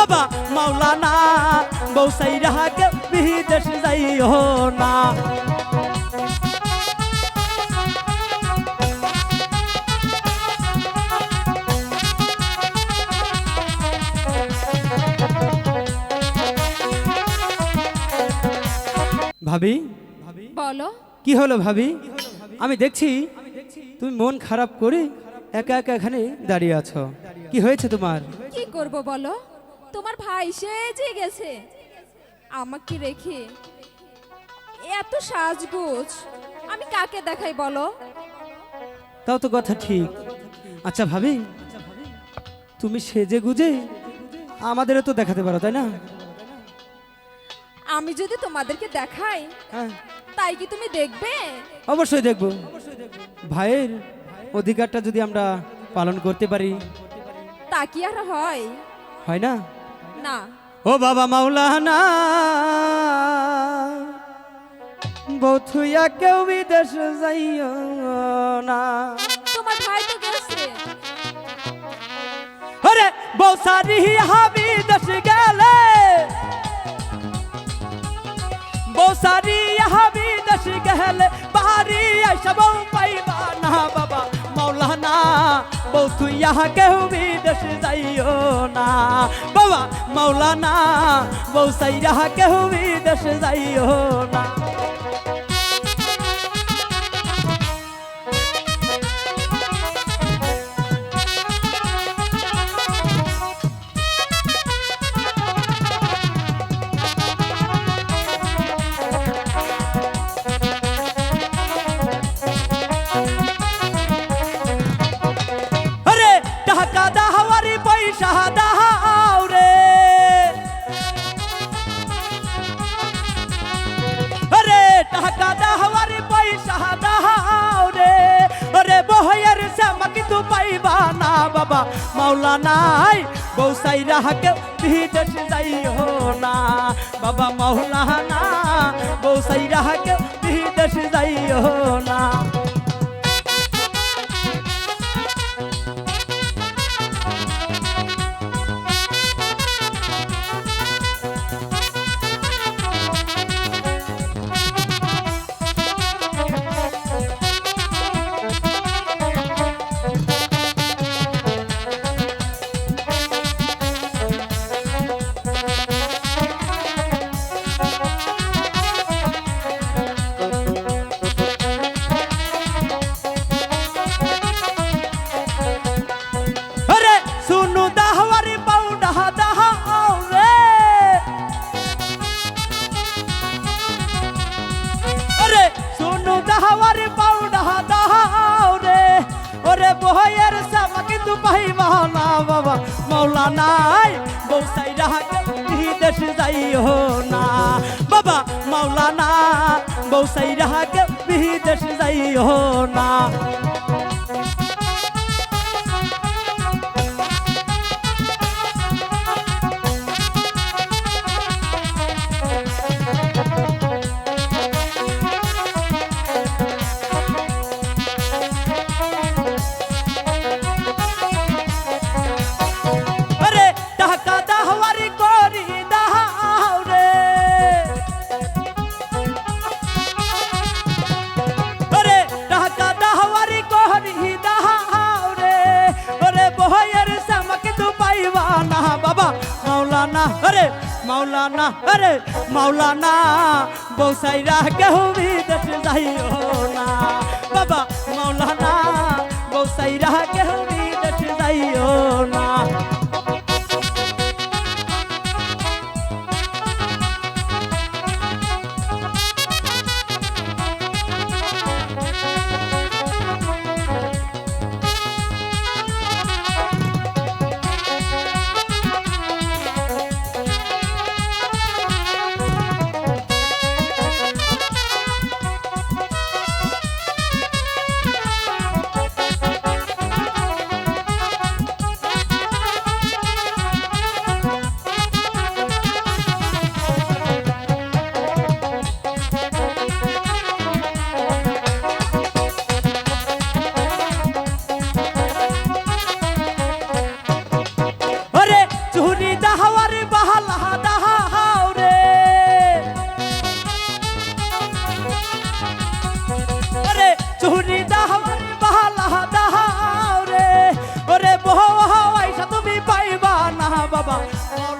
বাবা মাওলানা বৌসাই রাহাকে বিদেশ যাইও না। ভাবি? বলো। কি হলো ভাবি? আমি দেখছি তুমি মন খারাপ করে একা একা এখানে দাঁড়িয়ে আছো। কি হয়েছে তোমার? কি করব বলো? তোমার ভাই সেজে গেছে। আমাকে রেখে এত সাজগোজ। আমি কাকে দেখাই বলো? তাও তো কথা ঠিক। আচ্ছা ভাবি তুমি সেজে গুজে আমাদেরও তো দেখাতে পারো তাই না? আমি যদি তোমাদেরকে দেখাই হ্যাঁ। তাই কি তুমি দেখবে? অবশ্যই দেখব। ভাইয়ের অধিকারটা যদি আমরা পালন করতে পারি তা কি আর হয়? হয় না? না। ও বাবা মাওলানা বথুয়া কেউ বিদেশ যাইও না। তোমার ভাই তো গেছে। আরে বৌসারি হাবি দেশ গেলে। বৌসারি হাবি দেশ গেলে বাড়ি এসব পাইবা বৌথুয়া কেউ বিদেশ যাইও না বাবা মাওলানা বৌসাইরা কেউ বিদেশ যাইও না শ্যামা কিন্তু পাইবা না বাবা। মাওলা নাই বৌসাই রাহাকে যাইও না। বাবা মাওলা না মাওলা নাই বৌসাই রাহাকে বিদেশ যাইও না। বাবা মাওলানা বৌসাই রাহাকে বিদেশ যাইও না। মাওলানা আরে মাওলানা বৌসাইরা কেউ বিদেশ যাইও না। বাবা মাওলানা বৌসাইরা কেউ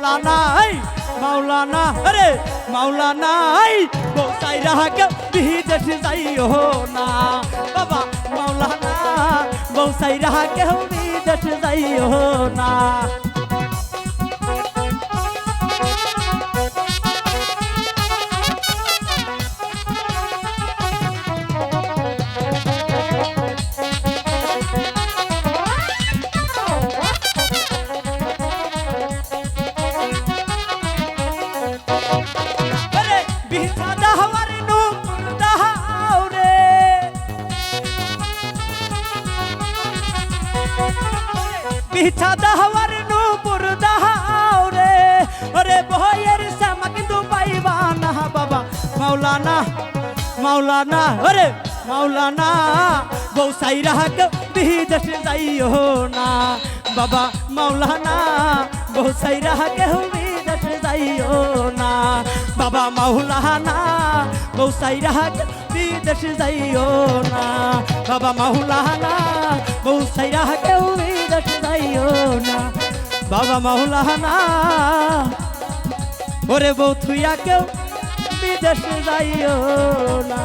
মাওলানা এই মাওলানা, আরে মাওলানা এই বউসাই রাহাকে বিদেশ যাইও না। বাবা, মাওলানা বউসাই রাহাকে বিদেশ যাইও না। বিছা দাহওয়ার নূপুর দাহাও রে। আরে বহের শ্যামা কিন্তু পাইবা না বাবা। মাওলানা মাওলানা, আরে মাওলানা, বউ সাইরাহাক বিদেশ যাইও না। বাবা, মাওলানা, বউ সাইরাহাক বিদেশ যাইও না। বাবা, মাওলানা, বউ সাইরাহাক বিদেশ যাইও না। বাবা, মাওলানা, বউ সাইরাহাক বিদেশ যাইও না। বাবা মাওলানা ওরে বউ থুইয়া কেউ বিদেশে যাইও না।